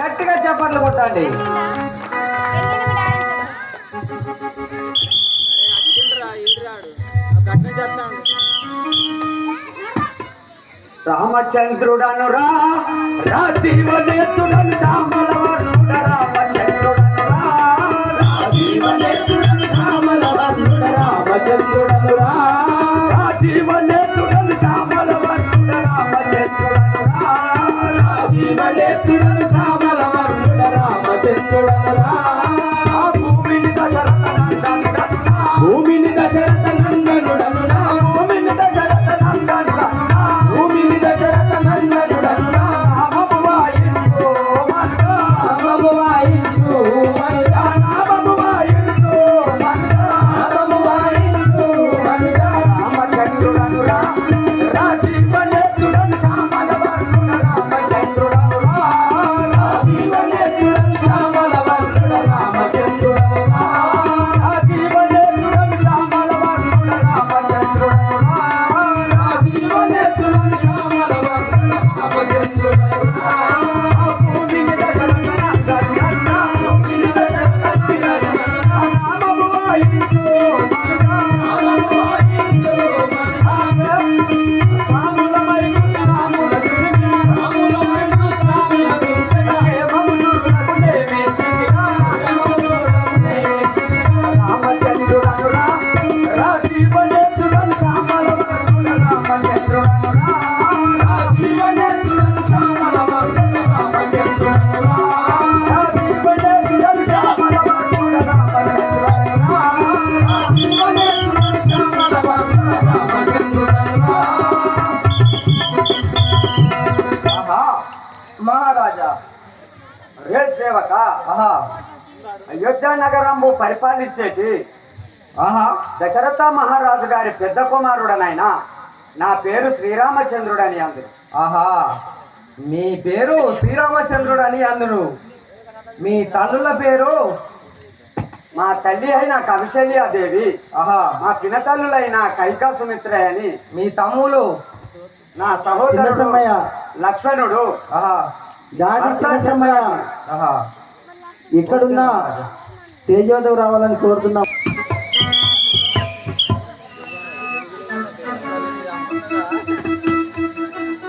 గట్టిగా చప్పట్లు కొట్టండి. రామచంద్రుడను రా రాజీవనేతుడను రామచంద్రుడను రా రాజీవనేతుడను రామచంద్రుడను రా राम రాజా. రే సేవక. ఆహా. అయోధ్య నగరంబు పరిపాలించేటి. ఆహా. దశరథ మహారాజు గారి పెద్ద కుమారుడనైనా నా పేరు శ్రీరామచంద్రుడని అందు ఆహా. మీ పేరు శ్రీరామచంద్రుడు అని అందును. మీ తల్లుల పేరు? మా తల్లి అయిన కవిశల్యాదేవి ఆహా. మా చిన్నతల్లులైన కైకా సుమిత్ర అని. మీ తమ్ములు? నా సహోదరు లక్ష్మణుడు. ఆహా. దాడి శివశమయ ఇక్కడున్న తేజోదం రావాలని కోరుతున్నాం.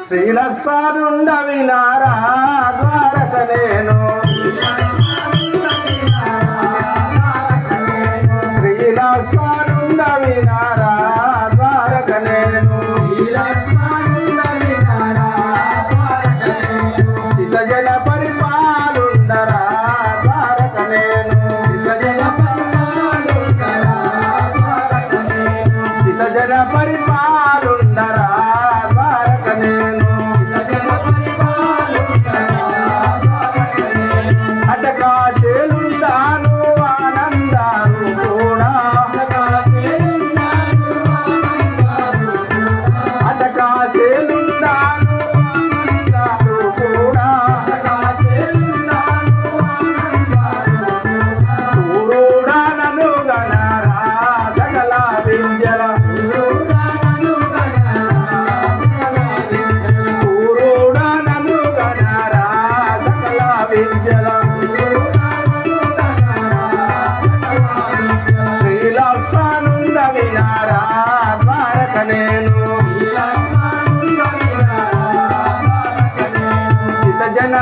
శ్రీలక్ష్మణుండవి నారా ద్వారక నేను.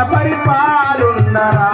పరిపాలున్నరా.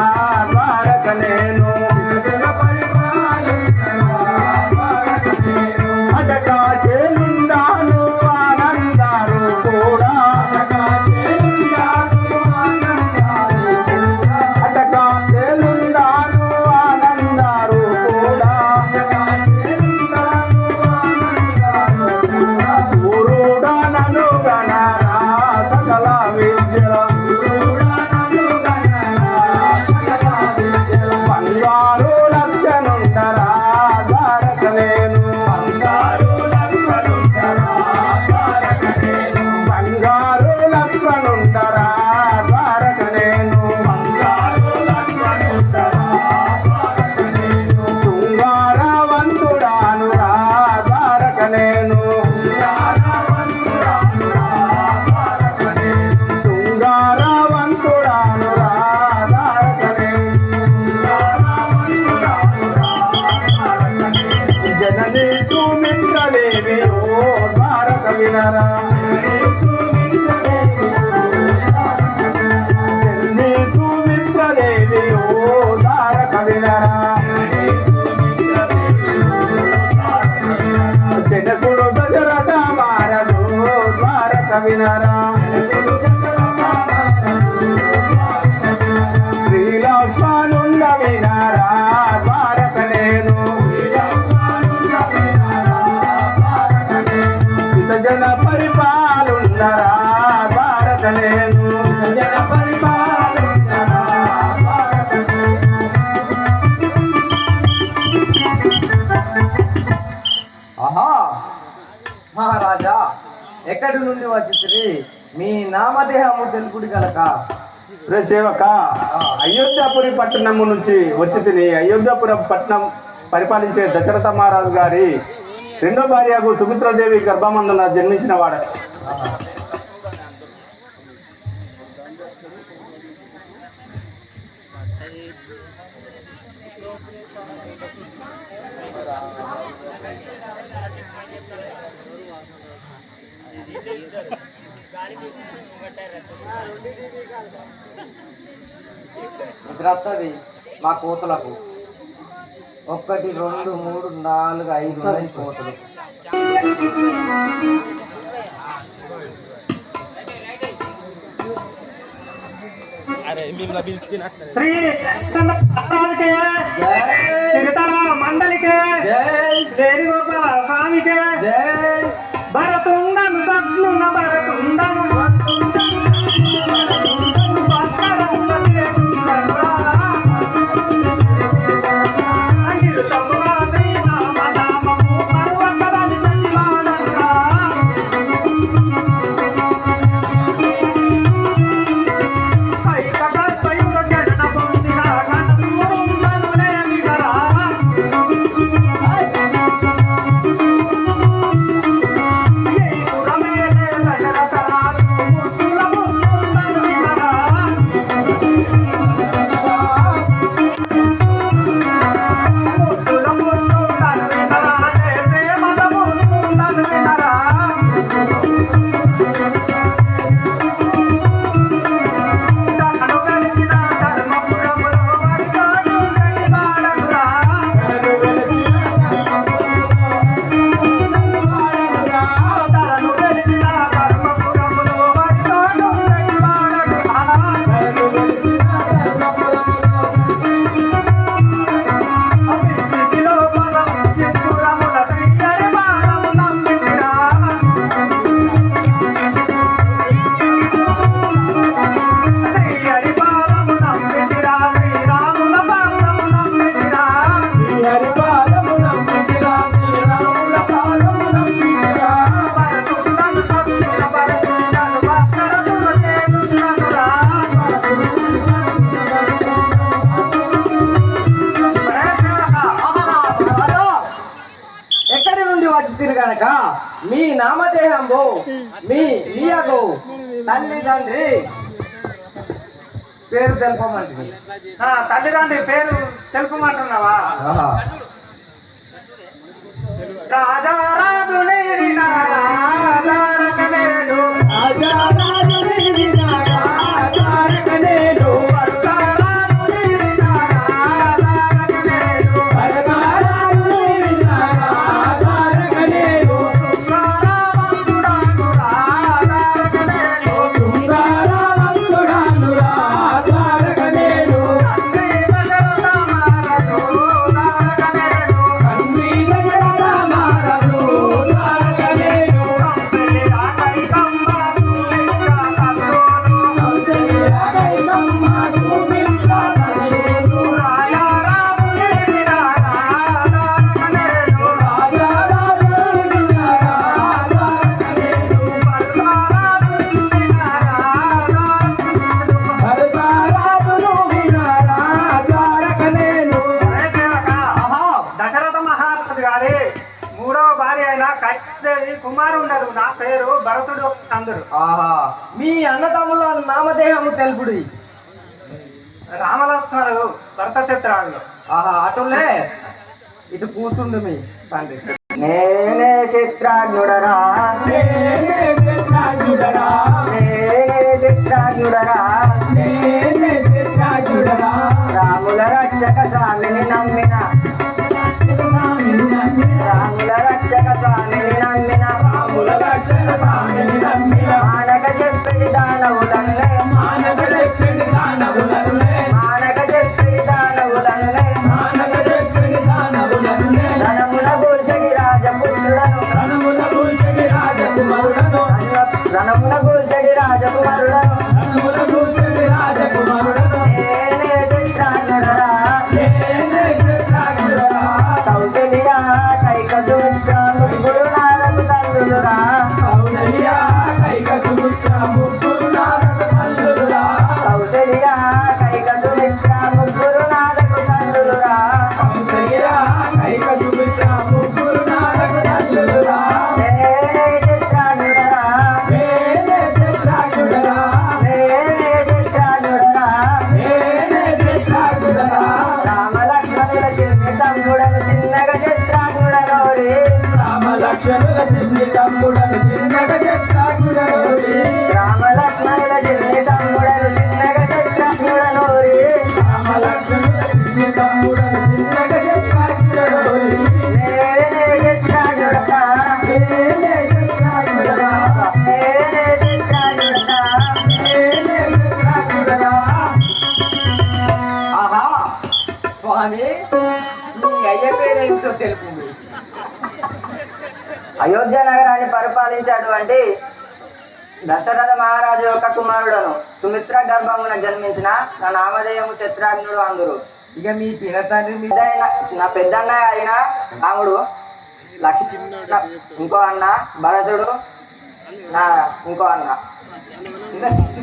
ఎక్కడి నుండి వచ్చింది మీ నామదేహము తెలుపుడి కనుక రే సేవక అయోధ్యాపురి పట్టణము నుంచి వచ్చి తిని అయోధ్యాపురం పట్టణం పరిపాలించే దశరథ మహారాజు గారి రెండో భార్యకు సుమిత్రాదేవి గర్భమందున జన్మించిన వాడు. వస్తుంది మా కోతులకు. ఒకటి రెండు మూడు నాలుగు ఐదు ఉన్నాయి కోతులు. శ్రీ చంద్రబాబుకే తిరుతల మండలికే జై. వేణుగోపాల స్వామికే జై. భరతుండను సత్నున భరతుండను మీ మియకు తల్లి తండ్రి పేరు తెలుపమంటుంది తల్లిదండ్రి పేరు తెలుపమంటున్నావా. రాజారాజు ఆహా. అందరు ఆహా. మీ అన్నదమ్ముల నామదేహము తెలుపుడి. రామలక్ష్మణుడు భరత చిత్రాలు ఆహా అటులే. ఇటు కూర్చుండు మీ తండ్రి. నేనే చిత్రాజ్ఞుడరా నేనే చిత్రాజ్ఞుడరా రాముల రక్షక స్వామిని నమ్మిన? కూర్చడి రాజకుమారుడను తెలుపు అయోధ్య నగరాన్ని పరిపాలించేటువంటి దశరథ మహారాజు యొక్క కుమారుడను. సుమిత్ర గర్భమున జన్మించిన నా నామధేయము శత్రాఘ్నుడు అందురు. ఇక మీ పినతండ్రి నా పెద్దన్న అయిన రాముడు లక్ష్మి ఇంకో అన్న భరతుడు నా ఇంకో అన్న. ఇంకా సిక్స్